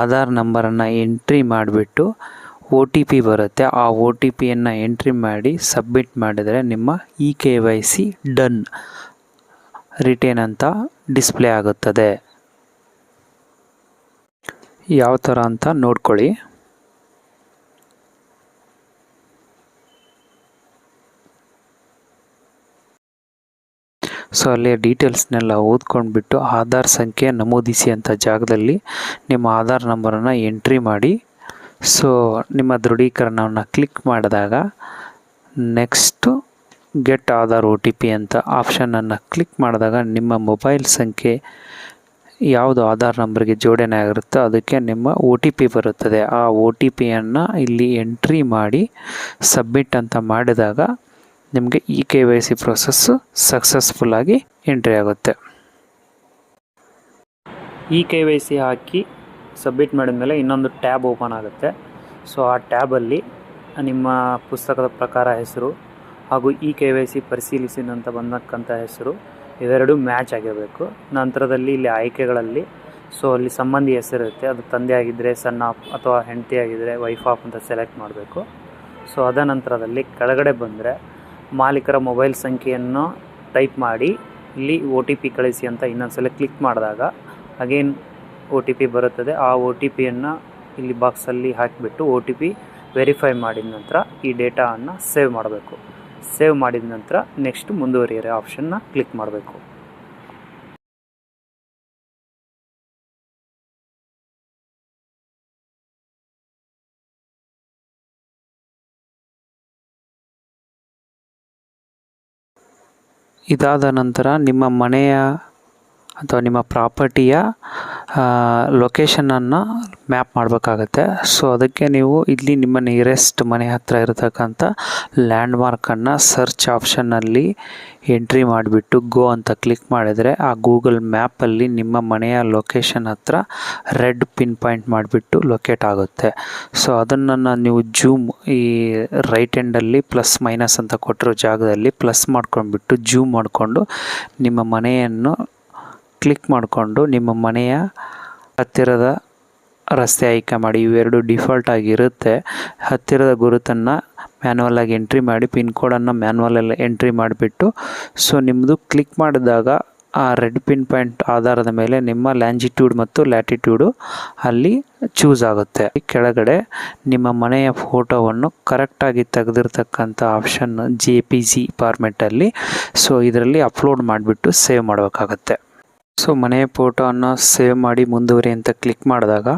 ಆಧಾರ್ ನಂಬರನ್ನು ಎಂಟ್ರಿ ಮಾಡಿಬಿಟ್ಟು ಓ ಟಿ ಪಿ ಬರುತ್ತೆ. ಆ ಓ ಟಿ ಪಿಯನ್ನು ಎಂಟ್ರಿ ಮಾಡಿ ಸಬ್ಮಿಟ್ ಮಾಡಿದರೆ ನಿಮ್ಮ E K Y C done retain ಅಂತ ಡಿಸ್ಪ್ಲೇ ಆಗುತ್ತದೆ. ಯಾವ ಥರ ಅಂತ ನೋಡ್ಕೊಳ್ಳಿ. ಸೊ ಅಲ್ಲಿ ಡೀಟೇಲ್ಸ್ನೆಲ್ಲ ಓದ್ಕೊಂಡ್ಬಿಟ್ಟು ಆಧಾರ್ ಸಂಖ್ಯೆ ನಮೂದಿಸಿ ಅಂತ ಜಾಗದಲ್ಲಿ ನಿಮ್ಮ ಆಧಾರ್ ನಂಬರನ್ನು ಎಂಟ್ರಿ ಮಾಡಿ. ಸೊ ನಿಮ್ಮ ದೃಢೀಕರಣವನ್ನು ಕ್ಲಿಕ್ ಮಾಡಿದಾಗ next get Aadhaar O T P ಅಂತ ಆಪ್ಷನನ್ನು ಕ್ಲಿಕ್ ಮಾಡಿದಾಗ ನಿಮ್ಮ ಮೊಬೈಲ್ ಸಂಖ್ಯೆ ಯಾವುದು ಆಧಾರ್ ನಂಬರ್ಗೆ ಜೋಡಣೆ ಆಗಿರುತ್ತೋ ಅದಕ್ಕೆ ನಿಮ್ಮ ಒ ಟಿ ಪಿ ಬರುತ್ತದೆ. ಆ ಒ ಟಿ ಪಿಯನ್ನು ಇಲ್ಲಿ ಎಂಟ್ರಿ ಮಾಡಿ ಸಬ್ಮಿಟ್ ಅಂತ ಮಾಡಿದಾಗ ನಿಮಗೆ E K Y C process ಸಕ್ಸಸ್ಫುಲ್ಲಾಗಿ entry ಆಗುತ್ತೆ. ಇ ಕೆ ವೈ ಸಿ ಹಾಕಿ ಸಬ್ಮಿಟ್ ಮಾಡಿದ ಮೇಲೆ ಇನ್ನೊಂದು ಟ್ಯಾಬ್ ಓಪನ್ ಆಗುತ್ತೆ. ಸೊ ಆ ಟ್ಯಾಬಲ್ಲಿ ನಿಮ್ಮ ಪುಸ್ತಕದ ಪ್ರಕಾರ ಹೆಸರು ಹಾಗೂ ಇ ಕೆ ವೈ ಸಿ ಪರಿಶೀಲಿಸಿದಂತ ಬಂದಕ್ಕಂಥ ಹೆಸರು ಇವೆರಡು ಮ್ಯಾಚ್ ಆಗಿರಬೇಕು. ನಂತರದಲ್ಲಿ ಇಲ್ಲಿ ಆಯ್ಕೆಗಳಲ್ಲಿ, ಸೊ ಅಲ್ಲಿ ಸಂಬಂಧಿ ಹೆಸರಿರುತ್ತೆ. ಅದು ತಂದೆ ಆಗಿದ್ದರೆ ಸಣ್ಣ ಆಫ್ ಅಥವಾ ಹೆಂಡತಿ ಆಗಿದ್ದರೆ ವೈಫ್ ಆಫ್ ಅಂತ ಸೆಲೆಕ್ಟ್ ಮಾಡಬೇಕು. ಸೊ ಅದ ನಂತರದಲ್ಲಿ ಕೆಳಗಡೆ ಬಂದರೆ ಮಾಲೀಕರ ಮೊಬೈಲ್ ಸಂಖ್ಯೆಯನ್ನು ಟೈಪ್ ಮಾಡಿ, ಇಲ್ಲಿ ಒ ಟಿ ಪಿ ಕಳಿಸಿ ಅಂತ ಇನ್ನೊಂದ್ಸಲ ಕ್ಲಿಕ್ ಮಾಡಿದಾಗ ಅಗೇನ್ ಒ ಟಿ ಪಿ ಬರುತ್ತದೆ. ಆ ಒ ಟಿ ಪಿಯನ್ನು ಇಲ್ಲಿ ಬಾಕ್ಸಲ್ಲಿ ಹಾಕಿಬಿಟ್ಟು ಒ ಟಿ ಪಿ ವೆರಿಫೈ ಮಾಡಿದ ನಂತರ ಈ ಡೇಟಾವನ್ನು ಸೇವ್ ಮಾಡಬೇಕು. ಸೇವ್ ಮಾಡಿದ ನಂತರ ನೆಕ್ಸ್ಟ್ ಮುಂದುವರಿಯರೆ ಆಪ್ಷನ್ನ ಕ್ಲಿಕ್ ಮಾಡಬೇಕು. ಇದಾದ ನಂತರ ನಿಮ್ಮ ಮನೆಯ ಅಥವಾ ನಿಮ್ಮ ಪ್ರಾಪರ್ಟಿಯ ಲೊಕೇಶನನ್ನು ಮ್ಯಾಪ್ ಮಾಡಬೇಕಾಗತ್ತೆ. ಸೊ ಅದಕ್ಕೆ ನೀವು ಇಲ್ಲಿ ನಿಮ್ಮ ನಿಯರೆಸ್ಟ್ ಮನೆ ಹತ್ತಿರ ಇರತಕ್ಕಂಥ ಲ್ಯಾಂಡ್ಮಾರ್ಕನ್ನು ಸರ್ಚ್ ಆಪ್ಷನ್ನಲ್ಲಿ ಎಂಟ್ರಿ ಮಾಡಿಬಿಟ್ಟು ಗೋ ಅಂತ ಕ್ಲಿಕ್ ಮಾಡಿದರೆ ಆ ಗೂಗಲ್ ಮ್ಯಾಪಲ್ಲಿ ನಿಮ್ಮ ಮನೆಯ ಲೊಕೇಶನ್ ಹತ್ರ ರೆಡ್ ಪಿನ್ ಪಾಯಿಂಟ್ ಮಾಡಿಬಿಟ್ಟು ಲೊಕೇಟ್ ಆಗುತ್ತೆ. ಸೊ ಅದನ್ನು ನೀವು ಜೂಮ್ ಈ ರೈಟ್ ಎಂಡಲ್ಲಿ ಪ್ಲಸ್ ಮೈನಸ್ ಅಂತ ಕೊಟ್ಟಿರೋ ಜಾಗದಲ್ಲಿ ಪ್ಲಸ್ ಮಾಡ್ಕೊಂಡ್ಬಿಟ್ಟು ಜೂಮ್ ಮಾಡಿಕೊಂಡು ನಿಮ್ಮ ಮನೆಯನ್ನು ಕ್ಲಿಕ್ ಮಾಡಿಕೊಂಡು ನಿಮ್ಮ ಮನೆಯ ಹತ್ತಿರದ ರಸ್ತೆ ಆಯ್ಕೆ ಮಾಡಿ ಇವೆರಡು ಡಿಫಾಲ್ಟ್ ಆಗಿರುತ್ತೆ. ಹತ್ತಿರದ ಗುರುತನ್ನು ಮ್ಯಾನ್ಯಲಾಗಿ ಎಂಟ್ರಿ ಮಾಡಿ ಪಿನ್ ಕೋಡನ್ನು ಮ್ಯಾನ್ಯಲಲ್ಲಿ ಎಂಟ್ರಿ ಮಾಡಿಬಿಟ್ಟು ಸೊ ನಿಮ್ಮದು ಕ್ಲಿಕ್ ಮಾಡಿದಾಗ ಆ ರೆಡ್ ಪಿನ್ ಪಾಯಿಂಟ್ ಆಧಾರದ ಮೇಲೆ ನಿಮ್ಮ ಲ್ಯಾಂಜಿಟ್ಯೂಡ್ ಮತ್ತು ಲ್ಯಾಟಿಟ್ಯೂಡು ಅಲ್ಲಿ ಚೂಸ್ ಆಗುತ್ತೆ. ಕೆಳಗಡೆ ನಿಮ್ಮ ಮನೆಯ ಫೋಟೋವನ್ನು ಕರೆಕ್ಟಾಗಿ ತೆಗೆದಿರ್ತಕ್ಕಂಥ ಆಪ್ಷನ್ ಜೆ ಪಿ ಜಿ ಫಾರ್ಮೆಟಲ್ಲಿ ಸೊ ಇದರಲ್ಲಿ ಅಪ್ಲೋಡ್ ಮಾಡಿಬಿಟ್ಟು ಸೇವ್ ಮಾಡಬೇಕಾಗತ್ತೆ. ಸೊ ಮನೆಯ ಫೋಟೋವನ್ನು ಸೇವ್ ಮಾಡಿ ಮುಂದುವರಿ ಅಂತ ಕ್ಲಿಕ್ ಮಾಡಿದಾಗ,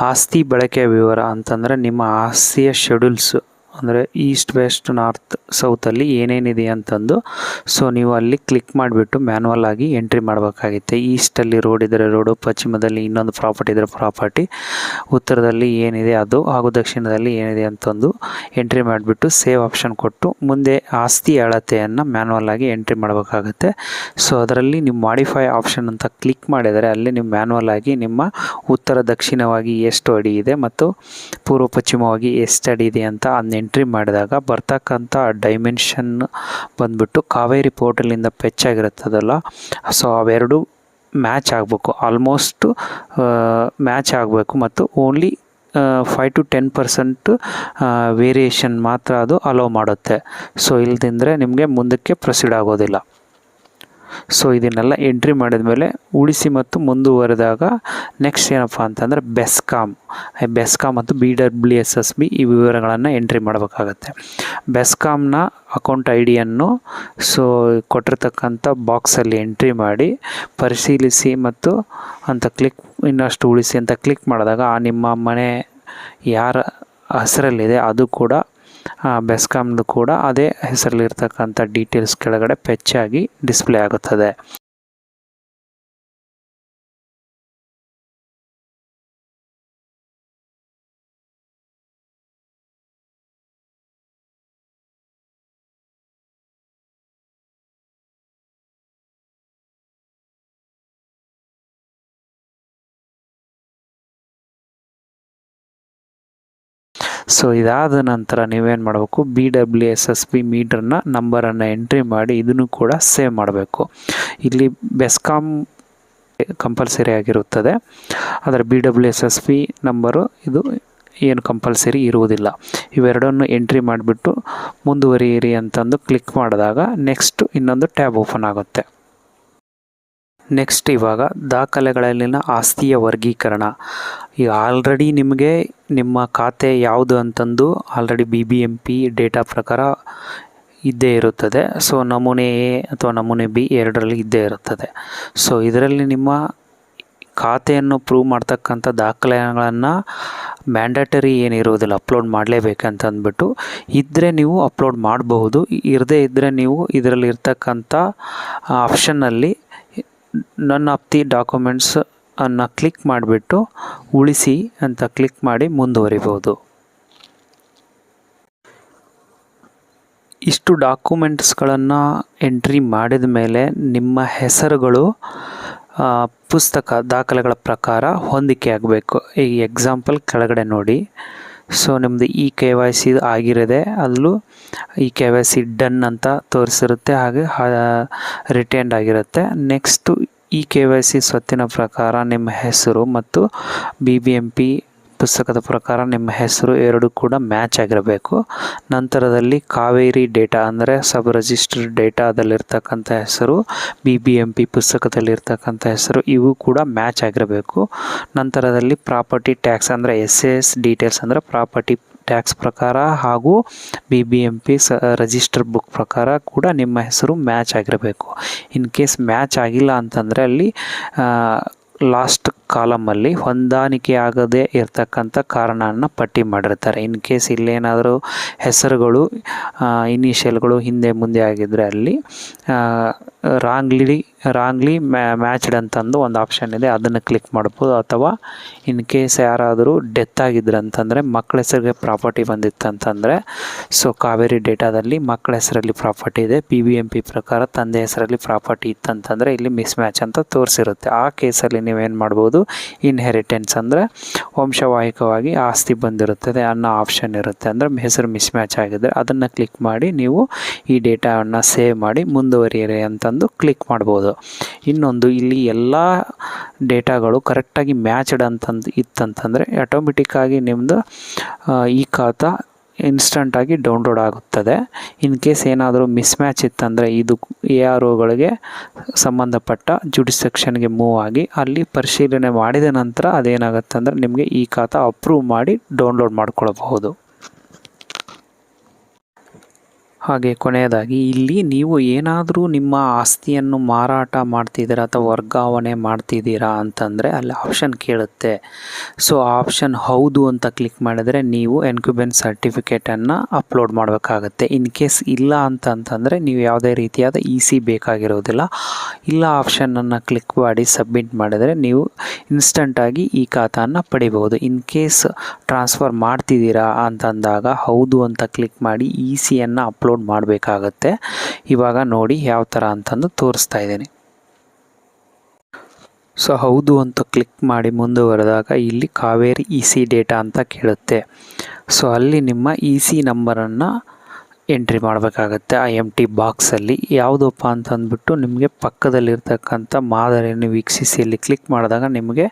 ಆಸ್ತಿ ಬಳಕೆಯ ವಿವರ ಅಂತಂದರೆ ನಿಮ್ಮ ಆಸ್ತಿಯ ಶೆಡ್ಯೂಲ್ಸ್ ಅಂದರೆ ಈಸ್ಟ್, ವೆಸ್ಟ್, ನಾರ್ತ್ ಸೌತಲ್ಲಿ ಏನೇನಿದೆ ಅಂತಂದು. ಸೊ ನೀವು ಅಲ್ಲಿ ಕ್ಲಿಕ್ ಮಾಡಿಬಿಟ್ಟು ಮ್ಯಾನ್ವಲ್ ಆಗಿ ಎಂಟ್ರಿ ಮಾಡಬೇಕಾಗುತ್ತೆ. ಈಸ್ಟಲ್ಲಿ ರೋಡ್ ಇದ್ದರೆ ರೋಡು ಪಶ್ಚಿಮದಲ್ಲಿ ಇನ್ನೊಂದು ಪ್ರಾಪರ್ಟಿ ಇದ್ದರೆ ಪ್ರಾಪರ್ಟಿ ಉತ್ತರದಲ್ಲಿ ಏನಿದೆ ಅದು, ಹಾಗೂ ದಕ್ಷಿಣದಲ್ಲಿ ಏನಿದೆ ಅಂತಂದು ಎಂಟ್ರಿ ಮಾಡಿಬಿಟ್ಟು ಸೇವ್ ಆಪ್ಷನ್ ಕೊಟ್ಟು ಮುಂದೆ ಆಸ್ತಿ ಅಳತೆಯನ್ನು ಮ್ಯಾನ್ವಲ್ ಆಗಿ ಎಂಟ್ರಿ ಮಾಡಬೇಕಾಗುತ್ತೆ. ಸೊ ಅದರಲ್ಲಿ ನೀವು ಮಾಡಿಫೈ ಆಪ್ಷನ್ ಅಂತ ಕ್ಲಿಕ್ ಮಾಡಿದರೆ ಅಲ್ಲಿ ನೀವು ಮ್ಯಾನ್ವಲ್ ಆಗಿ ನಿಮ್ಮ ಉತ್ತರ ದಕ್ಷಿಣವಾಗಿ ಎಷ್ಟು ಅಡಿ ಇದೆ ಮತ್ತು ಪೂರ್ವ ಪಶ್ಚಿಮವಾಗಿ ಎಷ್ಟು ಅಡಿ ಇದೆ ಅಂತ ಅದನ್ನ ಎಂಟ್ರಿ ಮಾಡಿದಾಗ ಬರ್ತಕ್ಕಂಥ ಡೈಮೆನ್ಷನ್ ಬಂದ್ಬಿಟ್ಟು ಕಾವೇರಿ ಪೋರ್ಟಲಿಂದ ಪೆಚ್ಚಾಗಿರುತ್ತದಲ್ಲ ಸೊ ಅವೆರಡು ಮ್ಯಾಚ್ ಆಗಬೇಕು. ಆಲ್ಮೋಸ್ಟು ಮ್ಯಾಚ್ ಆಗಬೇಕು ಮತ್ತು only five to ten percent variation ಮಾತ್ರ ಅದು ಅಲೋ ಮಾಡುತ್ತೆ. ಸೊ ಇಲ್ಲದಿಂದರೆ ನಿಮಗೆ ಮುಂದಕ್ಕೆ ಪ್ರೊಸೀಡ್ ಆಗೋದಿಲ್ಲ. ಸೊ ಇದನ್ನೆಲ್ಲ ಎಂಟ್ರಿ ಮಾಡಿದ ಮೇಲೆ ಉಳಿಸಿ ಮತ್ತು ಮುಂದುವರೆದಾಗ ನೆಕ್ಸ್ಟ್ ಏನಪ್ಪ ಅಂತಂದರೆ ಬೆಸ್ಕಾಮ್ ಬೆಸ್ಕಾಮ್ ಮತ್ತು B W S S B ಈ ವಿವರಗಳನ್ನು ಎಂಟ್ರಿ ಮಾಡಬೇಕಾಗತ್ತೆ. ಬೆಸ್ಕಾಮ್ನ ಅಕೌಂಟ್ ಐ ಡಿಯನ್ನು ಸೊ ಕೊಟ್ಟಿರ್ತಕ್ಕಂಥ ಬಾಕ್ಸಲ್ಲಿ ಎಂಟ್ರಿ ಮಾಡಿ ಪರಿಶೀಲಿಸಿ ಮತ್ತು ಅಂತ ಕ್ಲಿಕ್ ಇನ್ನಷ್ಟು ಉಳಿಸಿ ಅಂತ ಕ್ಲಿಕ್ ಮಾಡಿದಾಗ ಆ ನಿಮ್ಮ ಮನೆ ಯಾರ ಹೆಸರಲ್ಲಿದೆ ಅದು ಕೂಡ ಬೆಸ್ಕಾಮ್ದು ಕೂಡ ಅದೇ ಹೆಸರಲ್ಲಿರ್ತಕ್ಕಂಥ ಡೀಟೇಲ್ಸ್ ಕೆಳಗಡೆ ಪೆಚ್ಚಾಗಿ ಡಿಸ್ಪ್ಲೇ ಆಗುತ್ತದೆ. ಸೊ ಇದಾದ ನಂತರ ನೀವೇನು ಮಾಡಬೇಕು? B W S S P ಮೀಟ್ರನ್ನ ನಂಬರನ್ನು ಎಂಟ್ರಿ ಮಾಡಿ ಇದನ್ನು ಕೂಡ ಸೇವ್ ಮಾಡಬೇಕು. ಇಲ್ಲಿ ಬೆಸ್ಕಾಮ್ ಕಂಪಲ್ಸರಿ ಆಗಿರುತ್ತದೆ. ಆದರೆ B W S S P number ಇದು ಏನು ಕಂಪಲ್ಸರಿ ಇರುವುದಿಲ್ಲ. ಇವೆರಡನ್ನು ಎಂಟ್ರಿ ಮಾಡಿಬಿಟ್ಟು ಮುಂದುವರಿಯಿರಿ ಅಂತಂದು ಕ್ಲಿಕ್ ಮಾಡಿದಾಗ ನೆಕ್ಸ್ಟ್ ಇನ್ನೊಂದು ಟ್ಯಾಬ್ ಓಪನ್ ಆಗುತ್ತೆ. ನೆಕ್ಸ್ಟ್ ಇವಾಗ ದಾಖಲೆಗಳಲ್ಲಿನ ಆಸ್ತಿಯ ವರ್ಗೀಕರಣ. ಈಗ ಆಲ್ರೆಡಿ ನಿಮಗೆ ನಿಮ್ಮ ಖಾತೆ ಯಾವುದು ಅಂತಂದು already B B M P data ಪ್ರಕಾರ ಇದ್ದೇ ಇರುತ್ತದೆ. ಸೊ ನಮೂನೆ ಎ ಅಥವಾ ನಮೂನೆ ಬಿ ಎರಡರಲ್ಲಿ ಇದ್ದೇ ಇರುತ್ತದೆ. ಸೊ ಇದರಲ್ಲಿ ನಿಮ್ಮ ಖಾತೆಯನ್ನು ಪ್ರೂವ್ ಮಾಡ್ತಕ್ಕಂಥ ದಾಖಲೆಗಳನ್ನು ಮ್ಯಾಂಡೇಟರಿ ಏನಿರುವುದಿಲ್ಲ ಅಪ್ಲೋಡ್ ಮಾಡಲೇಬೇಕಂತ ಅಂದ್ಬಿಟ್ಟು ಇದ್ದರೆ ನೀವು ಅಪ್ಲೋಡ್ ಮಾಡಬಹುದು. ಇರದೇ ಇದ್ದರೆ ನೀವು ಇದರಲ್ಲಿ ಇರ್ತಕ್ಕಂಥ ಆಪ್ಷನ್ನಲ್ಲಿ ನನ್ ಆಪ್ತಿ ಡಾಕ್ಯುಮೆಂಟ್ಸ್ ಅನ್ನು ಕ್ಲಿಕ್ ಮಾಡಿಬಿಟ್ಟು ಉಳಿಸಿ ಅಂತ ಕ್ಲಿಕ್ ಮಾಡಿ ಮುಂದುವರಿಬೋದು. ಇಷ್ಟು ಡಾಕ್ಯುಮೆಂಟ್ಸ್ಗಳನ್ನು ಎಂಟ್ರಿ ಮಾಡಿದ ಮೇಲೆ ನಿಮ್ಮ ಹೆಸರುಗಳು ಪುಸ್ತಕ ದಾಖಲೆಗಳ ಪ್ರಕಾರ ಹೊಂದಿಕೆ ಆಗಬೇಕು. ಈ ಎಕ್ಸಾಂಪಲ್ ಕೆಳಗಡೆ ನೋಡಿ. ಸೊ ನಿಮ್ಮದು ಇ ಕೆ ವೈ ಸಿ ಆಗಿರದೆ ಅಲ್ಲೂ E K Y C done ಅಂತ ತೋರಿಸಿರುತ್ತೆ ಹಾಗೆ ರಿಟೇನ್ಡ್ ಆಗಿರುತ್ತೆ. Next E K Y C ಸ್ವತ್ತಿನ ಪ್ರಕಾರ ನಿಮ್ಮ ಹೆಸರು ಮತ್ತು ಬಿ ಬಿ ಎಂ ಪಿ ಪುಸ್ತಕದ ಪ್ರಕಾರ ನಿಮ್ಮ ಹೆಸರು ಎರಡು ಕೂಡ ಮ್ಯಾಚ್ ಆಗಿರಬೇಕು. ನಂತರದಲ್ಲಿ ಕಾವೇರಿ ಡೇಟಾ ಅಂದರೆ ಸಬ್ ರಿಜಿಸ್ಟರ್ ಡೇಟಾದಲ್ಲಿರ್ತಕ್ಕಂಥ ಹೆಸರು, ಬಿ ಬಿ ಎಂ ಪಿ ಪುಸ್ತಕದಲ್ಲಿರ್ತಕ್ಕಂಥ ಹೆಸರು ಇವು ಕೂಡ ಮ್ಯಾಚ್ ಆಗಿರಬೇಕು. ನಂತರದಲ್ಲಿ ಪ್ರಾಪರ್ಟಿ ಟ್ಯಾಕ್ಸ್ ಅಂದರೆ ಎಸ್ ಎಸ್ ಡೀಟೇಲ್ಸ್ ಅಂದರೆ ಪ್ರಾಪರ್ಟಿ ಟ್ಯಾಕ್ಸ್ ಪ್ರಕಾರ ಹಾಗೂ ಬಿ ಬಿ ಎಂ ಪಿ ಸ ರಿಜಿಸ್ಟರ್ ಬುಕ್ ಪ್ರಕಾರ ಕೂಡ ನಿಮ್ಮ ಹೆಸರು ಮ್ಯಾಚ್ ಆಗಿರಬೇಕು. ಇನ್ ಕೇಸ್ ಮ್ಯಾಚ್ ಆಗಿಲ್ಲ ಅಂತಂದರೆ ಅಲ್ಲಿ ಲಾಸ್ಟ್ ಕಾಲಮಲ್ಲಿ ಹೊಂದಾಣಿಕೆ ಆಗದೆ ಇರತಕ್ಕಂಥ ಕಾರಣವನ್ನು ಪಟ್ಟಿ ಮಾಡಿರ್ತಾರೆ. ಇನ್ ಕೇಸ್ ಇಲ್ಲೇನಾದರೂ ಹೆಸರುಗಳು ಇನಿಷಿಯಲ್ಗಳು ಹಿಂದೆ ಮುಂದೆ ಆಗಿದ್ದರೆ ಅಲ್ಲಿ ರಾಂಗ್ಲಿ ರಾಂಗ್ಲಿ ಮ್ಯಾಚ್ಡ್ ಅಂತಂದು ಒಂದು ಆಪ್ಷನ್ ಇದೆ. ಅದನ್ನು ಕ್ಲಿಕ್ ಮಾಡ್ಬೋದು. ಅಥವಾ ಇನ್ ಕೇಸ್ ಯಾರಾದರೂ ಡೆತ್ ಆಗಿದ್ರು ಅಂತಂದರೆ ಮಕ್ಕಳ ಹೆಸರಿಗೆ ಪ್ರಾಪರ್ಟಿ ಬಂದಿತ್ತು ಅಂತಂದರೆ ಸೊ ಕಾವೇರಿ ಡೇಟಾದಲ್ಲಿ ಮಕ್ಕಳ ಹೆಸರಲ್ಲಿ ಪ್ರಾಪರ್ಟಿ ಇದೆ. ಪಿ ಬಿ ಪ್ರಕಾರ ತಂದೆ ಹೆಸರಲ್ಲಿ ಪ್ರಾಪರ್ಟಿ ಇತ್ತಂತಂದರೆ ಇಲ್ಲಿ ಮಿಸ್ ಮ್ಯಾಚ್ ಅಂತ ತೋರಿಸಿರುತ್ತೆ. ಆ ಕೇಸಲ್ಲಿ ನೀವೇನು ಮಾಡ್ಬೋದು? ಇನ್ಹೆರಿಟೆನ್ಸ್ ಅಂದರೆ ವಂಶವಾಹಿಕವಾಗಿ ಆಸ್ತಿ ಬಂದಿರುತ್ತದೆ ಅನ್ನೋ ಆಪ್ಷನ್ ಇರುತ್ತೆ. ಅಂದರೆ ಹೆಸರು ಮಿಸ್ ಮ್ಯಾಚ್ ಆಗಿದ್ದರೆ ಅದನ್ನು ಕ್ಲಿಕ್ ಮಾಡಿ ನೀವು ಈ ಡೇಟಾವನ್ನು ಸೇವ್ ಮಾಡಿ ಮುಂದುವರಿಯಿರಿ ಅಂತಂದು ಕ್ಲಿಕ್ ಮಾಡ್ಬೋದು. ಇನ್ನೊಂದು ಇಲ್ಲಿ ಎಲ್ಲ ಡೇಟಾಗಳು ಕರೆಕ್ಟಾಗಿ ಮ್ಯಾಚ್ಡ್ ಅಂತಂದು ಇತ್ತಂತಂದರೆ ಆಟೋಮೆಟಿಕ್ಕಾಗಿ ನಿಮ್ಮದು ಈ ಖಾತಾ ಇನ್ಸ್ಟಂಟಾಗಿ ಡೌನ್ಲೋಡ್ ಆಗುತ್ತದೆ. ಇನ್ ಕೇಸ್ ಏನಾದರೂ ಮಿಸ್ ಮ್ಯಾಚ್ ಇತ್ತಂದರೆ ಇದು ಎ ಆರ್ ಒಗಳಿಗೆ ಸಂಬಂಧಪಟ್ಟ ಜುಡಿಸೆಕ್ಷನ್ಗೆ ಮೂವ್ ಆಗಿ ಅಲ್ಲಿ ಪರಿಶೀಲನೆ ಮಾಡಿದ ನಂತರ ಅದೇನಾಗುತ್ತೆ ಅಂದರೆ ನಿಮಗೆ ಈ ಖಾತಾ ಅಪ್ರೂವ್ ಮಾಡಿ ಡೌನ್ಲೋಡ್ ಮಾಡ್ಕೊಳ್ಬಹುದು. ಹಾಗೆ ಕೊನೆಯದಾಗಿ, ಇಲ್ಲಿ ನೀವು ಏನಾದರೂ ನಿಮ್ಮ ಆಸ್ತಿಯನ್ನು ಮಾರಾಟ ಮಾಡ್ತಿದ್ದೀರಾ ಅಥವಾ ವರ್ಗಾವಣೆ ಮಾಡ್ತಿದ್ದೀರಾ ಅಂತಂದರೆ ಅಲ್ಲಿ ಆಪ್ಷನ್ ಕೇಳುತ್ತೆ. ಸೊ ಆಪ್ಷನ್ ಹೌದು ಅಂತ ಕ್ಲಿಕ್ ಮಾಡಿದರೆ ನೀವು ಎನ್ಕ್ಯುಬೆನ್ ಸರ್ಟಿಫಿಕೇಟನ್ನು ಅಪ್ಲೋಡ್ ಮಾಡಬೇಕಾಗತ್ತೆ. ಇನ್ ಕೇಸ್ ಇಲ್ಲ ಅಂತಂತಂದರೆ ನೀವು ಯಾವುದೇ ರೀತಿಯಾದ ಇ ಸಿ ಬೇಕಾಗಿರೋದಿಲ್ಲ. ಇಲ್ಲ ಆಪ್ಷನನ್ನು ಕ್ಲಿಕ್ ಮಾಡಿ ಸಬ್ಮಿಟ್ ಮಾಡಿದರೆ ನೀವು ಇನ್ಸ್ಟಂಟಾಗಿ ಈ ಖಾತಾನ ಪಡಿಬಹುದು. ಇನ್ ಕೇಸ್ ಟ್ರಾನ್ಸ್ಫರ್ ಮಾಡ್ತಿದ್ದೀರಾ ಅಂತಂದಾಗ ಹೌದು ಅಂತ ಕ್ಲಿಕ್ ಮಾಡಿ ಇ ಸಿಯನ್ನು ಅಪ್ಲೋಡ್ ಮಾಡಬೇಕಾಗತ್ತೆ. ಇವಾಗ ನೋಡಿ ಯಾವ ಥರ ಅಂತಂದು ತೋರಿಸ್ತಾ ಇದ್ದೀನಿ. ಸೊ ಹೌದು ಅಂತ ಕ್ಲಿಕ್ ಮಾಡಿ ಮುಂದುವರೆದಾಗ ಇಲ್ಲಿ ಕಾವೇರಿ ಇ ಸಿ ಡೇಟಾ ಅಂತ ಕೇಳುತ್ತೆ. ಸೊ ಅಲ್ಲಿ ನಿಮ್ಮ ಇ ಸಿ ನಂಬರನ್ನು ಎಂಟ್ರಿ ಮಾಡಬೇಕಾಗತ್ತೆ. ಆ ಎಂ ಟಿ ಬಾಕ್ಸಲ್ಲಿ ಯಾವುದಪ್ಪ ಅಂತ ಅಂದ್ಬಿಟ್ಟು ನಿಮಗೆ ಪಕ್ಕದಲ್ಲಿರ್ತಕ್ಕಂಥ ಮಾದರಿಯನ್ನು ವೀಕ್ಷಿಸಿ ಇಲ್ಲಿ ಕ್ಲಿಕ್ ಮಾಡಿದಾಗ ನಿಮಗೆ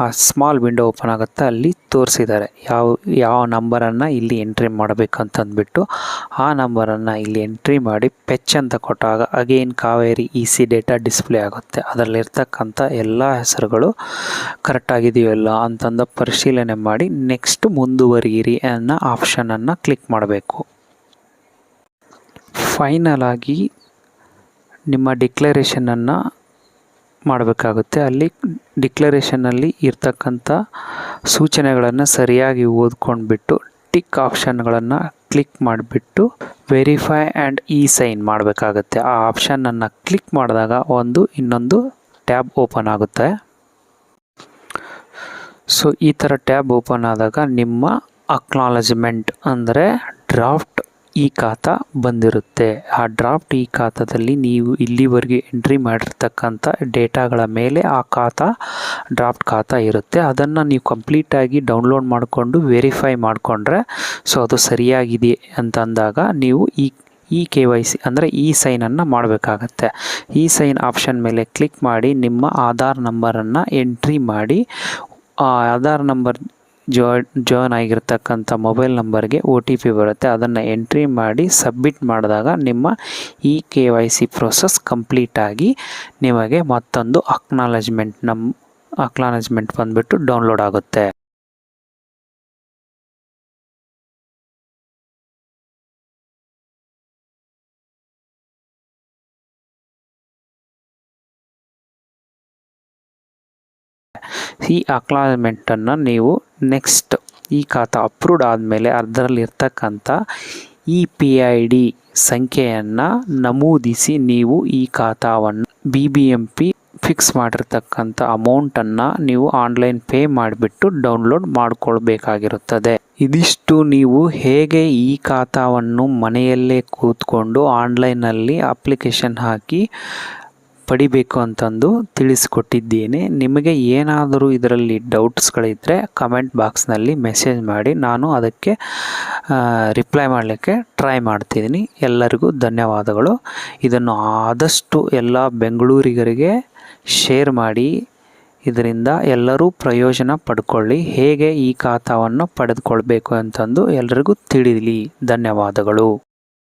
ಆ ಸ್ಮಾಲ್ ವಿಂಡೋ ಓಪನ್ ಆಗುತ್ತೆ. ಅಲ್ಲಿ ತೋರಿಸಿದ್ದಾರೆ. ಯಾವ ಯಾವ ನಂಬರನ್ನು ಇಲ್ಲಿ ಎಂಟ್ರಿ ಮಾಡಬೇಕಂತಂದ್ಬಿಟ್ಟು ಆ ನಂಬರನ್ನು ಇಲ್ಲಿ ಎಂಟ್ರಿ ಮಾಡಿ ಪೆಚ್ ಅಂತ ಕೊಟ್ಟಾಗ again Kaveri E C data display ಆಗುತ್ತೆ. ಅದರಲ್ಲಿರ್ತಕ್ಕಂಥ ಎಲ್ಲ ಹೆಸರುಗಳು ಕರೆಕ್ಟಾಗಿದೆಯಲ್ಲ ಅಂತಂದು ಪರಿಶೀಲನೆ ಮಾಡಿ ನೆಕ್ಸ್ಟ್ ಮುಂದುವರಿಯಿರಿ ಅನ್ನೋ ಆಪ್ಷನನ್ನು ಕ್ಲಿಕ್ ಮಾಡಬೇಕು. ಫೈನಲ್ ಆಗಿ ನಿಮ್ಮ ಡಿಕ್ಲರೇಷನನ್ನು ಮಾಡಬೇಕಾಗುತ್ತೆ. ಅಲ್ಲಿ ಡಿಕ್ಲರೇಷನಲ್ಲಿ ಇರ್ತಕ್ಕಂಥ ಸೂಚನೆಗಳನ್ನು ಸರಿಯಾಗಿ ಓದ್ಕೊಂಡ್ಬಿಟ್ಟು ಟಿಕ್ ಆಪ್ಷನ್ಗಳನ್ನು ಕ್ಲಿಕ್ ಮಾಡಿಬಿಟ್ಟು ವೆರಿಫೈ ಆ್ಯಂಡ್ ಇ ಸೈನ್ ಮಾಡಬೇಕಾಗುತ್ತೆ. ಆ ಆಪ್ಷನನ್ನು ಕ್ಲಿಕ್ ಮಾಡಿದಾಗ ಒಂದು ಇನ್ನೊಂದು ಟ್ಯಾಬ್ ಓಪನ್ ಆಗುತ್ತೆ. ಸೊ ಈ ಥರ ಟ್ಯಾಬ್ ಓಪನ್ ಆದಾಗ ನಿಮ್ಮ ಅಕ್ನಾಲಜ್ಮೆಂಟ್ ಅಂದರೆ ಡ್ರಾಫ್ಟ್ ಈ ಖಾತಾ ಬಂದಿರುತ್ತೆ. ಆ ಡ್ರಾಫ್ಟ್ ಈ ಖಾತಾದಲ್ಲಿ ನೀವು ಇಲ್ಲಿವರೆಗೆ ಎಂಟ್ರಿ ಮಾಡಿರ್ತಕ್ಕಂಥ ಡೇಟಾಗಳ ಮೇಲೆ ಆ ಖಾತಾ ಡ್ರಾಫ್ಟ್ ಖಾತಾ ಇರುತ್ತೆ. ಅದನ್ನು ನೀವು ಕಂಪ್ಲೀಟಾಗಿ ಡೌನ್ಲೋಡ್ ಮಾಡಿಕೊಂಡು ವೆರಿಫೈ ಮಾಡಿಕೊಂಡ್ರೆ ಸೊ ಅದು ಸರಿಯಾಗಿದೆ ಅಂತ ಅಂದಾಗ ನೀವು ಈ ಇ ಕೆ ವೈ ಸಿ ಅಂದರೆ ಇ ಸೈನನ್ನು ಮಾಡಬೇಕಾಗತ್ತೆ. ಈ ಸೈನ್ ಆಪ್ಷನ್ ಮೇಲೆ ಕ್ಲಿಕ್ ಮಾಡಿ ನಿಮ್ಮ ಆಧಾರ್ ನಂಬರನ್ನು ಎಂಟ್ರಿ ಮಾಡಿ ಆಧಾರ್ ನಂಬರ್ ಜಾ ಜಾಯ್ನ್ ಆಗಿರ್ತಕ್ಕಂಥ ಮೊಬೈಲ್ ನಂಬರ್ಗೆ ಒ ಟಿ ಪಿ ಬರುತ್ತೆ. ಅದನ್ನು ಎಂಟ್ರಿ ಮಾಡಿ ಸಬ್ಮಿಟ್ ಮಾಡಿದಾಗ ನಿಮ್ಮ E K Y C process ಕಂಪ್ಲೀಟಾಗಿ ನಿಮಗೆ ಮತ್ತೊಂದು ಅಕ್ನಾಲಜ್ಮೆಂಟ್ ನಮ್ಮ ಅಕ್ನಾಲಜ್ಮೆಂಟ್ ಬಂದುಬಿಟ್ಟು ಡೌನ್ಲೋಡ್ ಆಗುತ್ತೆ. ಈ ಅಕ್ನಾಲಜ್ಮೆಂಟನ್ನು ನೀವು ನೆಕ್ಸ್ಟ್ ಈ ಖಾತಾ ಅಪ್ರೂವ್ಡ್ ಆದಮೇಲೆ ಅದರಲ್ಲಿರ್ತಕ್ಕಂಥ ಇ ಪಿ ಐ ಡಿ ಸಂಖ್ಯೆಯನ್ನು ನಮೂದಿಸಿ ನೀವು ಈ ಖಾತಾವನ್ನು B B M P fix ಮಾಡಿರ್ತಕ್ಕಂಥ ಅಮೌಂಟನ್ನು ನೀವು ಆನ್ಲೈನ್ ಪೇ ಮಾಡಿಬಿಟ್ಟು ಡೌನ್ಲೋಡ್ ಮಾಡಿಕೊಳ್ಬೇಕಾಗಿರುತ್ತದೆ. ಇದಿಷ್ಟು ನೀವು ಹೇಗೆ ಈ ಖಾತಾವನ್ನು ಮನೆಯಲ್ಲೇ ಕೂತ್ಕೊಂಡು ಆನ್ಲೈನಲ್ಲಿ ಅಪ್ಲಿಕೇಶನ್ ಹಾಕಿ ಪಡಿಬೇಕು ಅಂತಂದು ತಿಳಿಸ್ಕೊಟ್ಟಿದ್ದೇನೆ. ನಿಮಗೆ ಏನಾದರೂ ಇದರಲ್ಲಿ ಡೌಟ್ಸ್ಗಳಿದ್ದರೆ ಕಮೆಂಟ್ ಬಾಕ್ಸ್ನಲ್ಲಿ ಮೆಸೇಜ್ ಮಾಡಿ. ನಾನು ಅದಕ್ಕೆ ರಿಪ್ಲೈ ಮಾಡಲಿಕ್ಕೆ ಟ್ರೈ ಮಾಡ್ತಿದ್ದೀನಿ. ಎಲ್ಲರಿಗೂ ಧನ್ಯವಾದಗಳು. ಇದನ್ನು ಆದಷ್ಟು ಎಲ್ಲ ಬೆಂಗಳೂರಿಗರಿಗೆ ಶೇರ್ ಮಾಡಿ. ಇದರಿಂದ ಎಲ್ಲರೂ ಪ್ರಯೋಜನ ಪಡ್ಕೊಳ್ಳಿ. ಹೇಗೆ ಈ ಖಾತಾವನ್ನು ಪಡೆದುಕೊಳ್ಬೇಕು ಅಂತಂದು ಎಲ್ಲರಿಗೂ ತಿಳಿಯಲಿ ಧನ್ಯವಾದಗಳು.